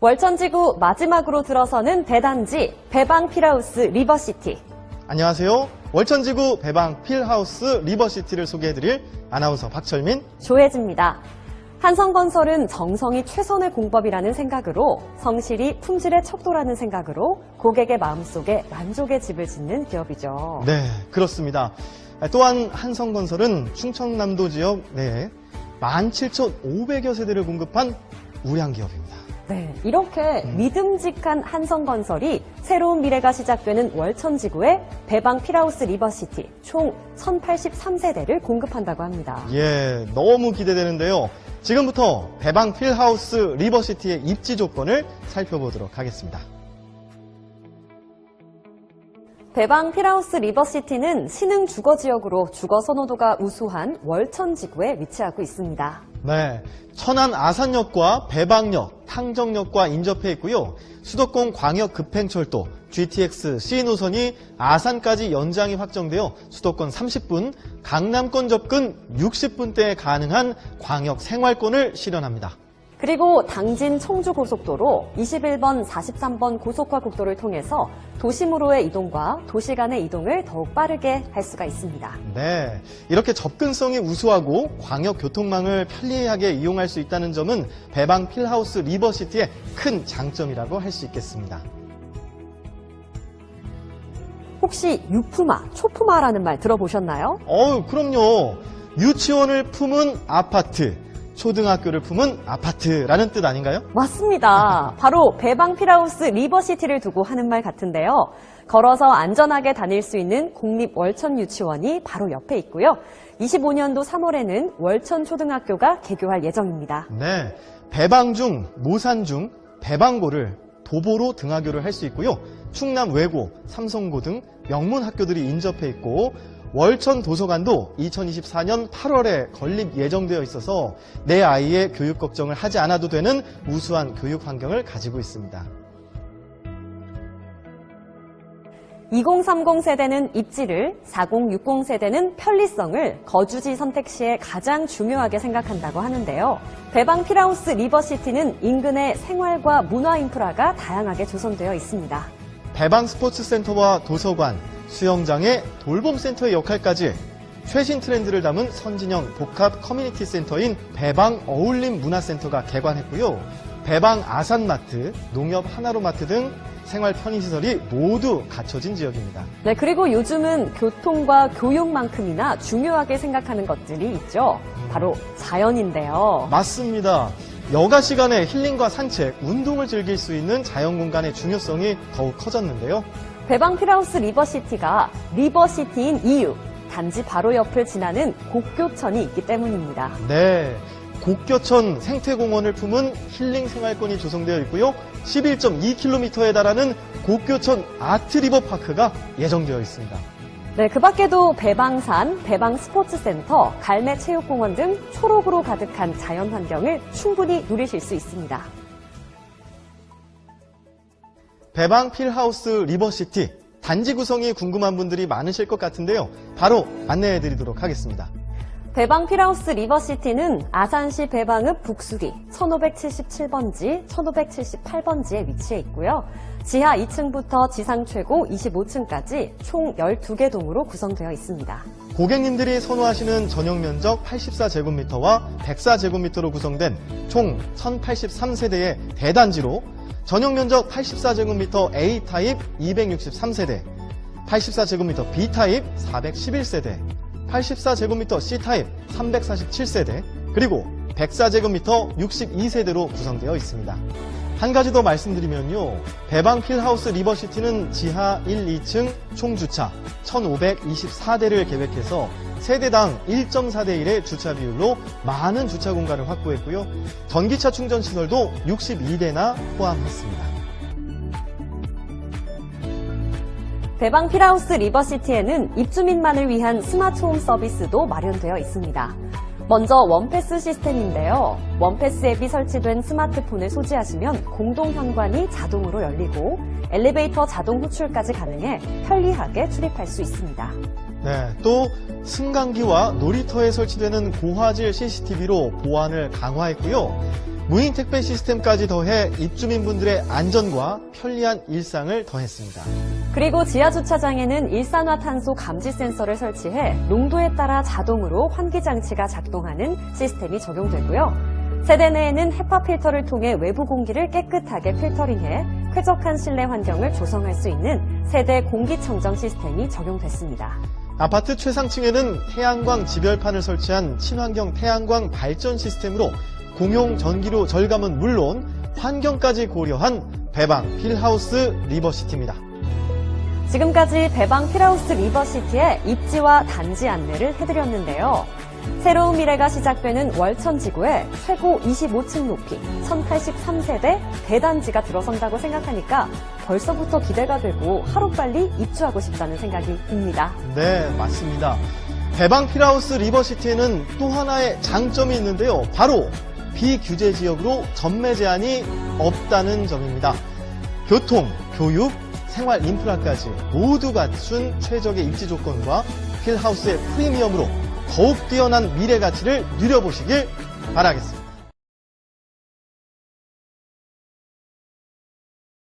월천지구 마지막으로 들어서는 대단지 배방 필하우스 리버시티. 안녕하세요. 월천지구 배방 필하우스 리버시티를 소개해드릴 아나운서 박철민. 조혜지입니다. 한성건설은 정성이 최선의 공법이라는 생각으로 성실히 품질의 척도라는 생각으로 고객의 마음속에 만족의 집을 짓는 기업이죠. 네, 그렇습니다. 또한 한성건설은 충청남도 지역 내에 17,500여 세대를 공급한 우량 기업입니다. 네, 이렇게 믿음직한 한성건설이 새로운 미래가 시작되는 월천지구에 배방 필하우스 리버시티 총 1083세대를 공급한다고 합니다. 예, 너무 기대되는데요. 지금부터 배방 필하우스 리버시티의 입지 조건을 살펴보도록 하겠습니다. 배방 필하우스 리버시티는 신흥 주거 지역으로 주거 선호도가 우수한 월천 지구에 위치하고 있습니다. 네, 천안 아산역과 배방역, 탕정역과 인접해 있고요. 수도권 광역 급행철도 GTX C 노선이 아산까지 연장이 확정되어 수도권 30분, 강남권 접근 60분대에 가능한 광역 생활권을 실현합니다. 그리고 당진 청주 고속도로 21번, 43번 고속화 국도를 통해서 도심으로의 이동과 도시 간의 이동을 더욱 빠르게 할 수가 있습니다. 네, 이렇게 접근성이 우수하고 광역 교통망을 편리하게 이용할 수 있다는 점은 배방 필하우스 리버시티의 큰 장점이라고 할 수 있겠습니다. 혹시 유품화, 초품화라는 말 들어보셨나요? 어우, 그럼요. 유치원을 품은 아파트, 초등학교를 품은 아파트라는 뜻 아닌가요? 맞습니다. 바로 배방 필하우스 리버시티를 두고 하는 말 같은데요. 걸어서 안전하게 다닐 수 있는 국립 월천 유치원이 바로 옆에 있고요. 25년도 3월에는 월천 초등학교가 개교할 예정입니다. 네. 배방 중, 모산 중, 배방고를 도보로 등하교를 할 수 있고요. 충남 외고, 삼성고 등 명문 학교들이 인접해 있고 월천 도서관도 2024년 8월에 건립 예정되어 있어서 내 아이의 교육 걱정을 하지 않아도 되는 우수한 교육 환경을 가지고 있습니다. 2030 세대는 입지를, 4060 세대는 편리성을 거주지 선택 시에 가장 중요하게 생각한다고 하는데요. 배방 필하우스 리버시티는 인근의 생활과 문화 인프라가 다양하게 조성되어 있습니다. 배방 스포츠 센터와 도서관, 수영장의 돌봄 센터의 역할까지 최신 트렌드를 담은 선진형 복합 커뮤니티 센터인 배방 어울림 문화센터가 개관했고요. 배방 아산마트, 농협 하나로마트 등 생활 편의시설이 모두 갖춰진 지역입니다. 네, 그리고 요즘은 교통과 교육만큼이나 중요하게 생각하는 것들이 있죠. 바로 자연인데요. 맞습니다. 여가 시간에 힐링과 산책, 운동을 즐길 수 있는 자연 공간의 중요성이 더욱 커졌는데요. 배방 필하우스 리버시티가 리버시티인 이유, 단지 바로 옆을 지나는 곡교천이 있기 때문입니다. 네. 곡교천 생태공원을 품은 힐링 생활권이 조성되어 있고요. 11.2km에 달하는 곡교천 아트리버파크가 예정되어 있습니다. 네, 그 밖에도 배방산, 배방 스포츠센터, 갈매 체육공원 등 초록으로 가득한 자연 환경을 충분히 누리실 수 있습니다. 배방 필하우스 리버시티 단지 구성이 궁금한 분들이 많으실 것 같은데요. 바로 안내해 드리도록 하겠습니다. 배방 필하우스 리버시티는 아산시 배방읍 북수리 1577번지, 1578번지에 위치해 있고요. 지하 2층부터 지상 최고 25층까지 총 12개 동으로 구성되어 있습니다. 고객님들이 선호하시는 전용 면적 84제곱미터와 104제곱미터로 구성된 총 1083세대의 대단지로 전용 면적 84제곱미터 A타입 263세대, 84제곱미터 B타입 411세대, 84제곱미터 C타입 347세대, 그리고 104제곱미터 62세대로 구성되어 있습니다. 한 가지 더 말씀드리면요. 배방 필하우스 리버시티는 지하 1, 2층 총주차 1524대를 계획해서 세대당 1.4대 1의 주차 비율로 많은 주차 공간을 확보했고요. 전기차 충전 시설도 62대나 포함했습니다. 배방 필하우스 리버시티에는 입주민만을 위한 스마트홈 서비스도 마련되어 있습니다. 먼저 원패스 시스템인데요. 원패스 앱이 설치된 스마트폰을 소지하시면 공동 현관이 자동으로 열리고 엘리베이터 자동 호출까지 가능해 편리하게 출입할 수 있습니다. 네, 또 승강기와 놀이터에 설치되는 고화질 CCTV로 보안을 강화했고요. 무인 택배 시스템까지 더해 입주민분들의 안전과 편리한 일상을 더했습니다. 그리고 지하 주차장에는 일산화탄소 감지 센서를 설치해 농도에 따라 자동으로 환기 장치가 작동하는 시스템이 적용되고요. 세대 내에는 헤파 필터를 통해 외부 공기를 깨끗하게 필터링해 쾌적한 실내 환경을 조성할 수 있는 세대 공기청정 시스템이 적용됐습니다. 아파트 최상층에는 태양광 지별판을 설치한 친환경 태양광 발전 시스템으로 공용 전기료 절감은 물론 환경까지 고려한 배방 힐하우스 리버시티입니다. 지금까지 배방 필하우스 리버시티의 입지와 단지 안내를 해드렸는데요. 새로운 미래가 시작되는 월천 지구에 최고 25층 높이 1083세대 대단지가 들어선다고 생각하니까 벌써부터 기대가 되고 하루빨리 입주하고 싶다는 생각이 듭니다. 네, 맞습니다. 배방 힐하우스 리버시티에는 또 하나의 장점이 있는데요. 바로 비규제 지역으로 전매 제한이 없다는 점입니다. 교통, 교육, 생활 인프라까지 모두 갖춘 최적의 입지 조건과 힐하우스의 프리미엄으로 더욱 뛰어난 미래 가치를 누려보시길 바라겠습니다.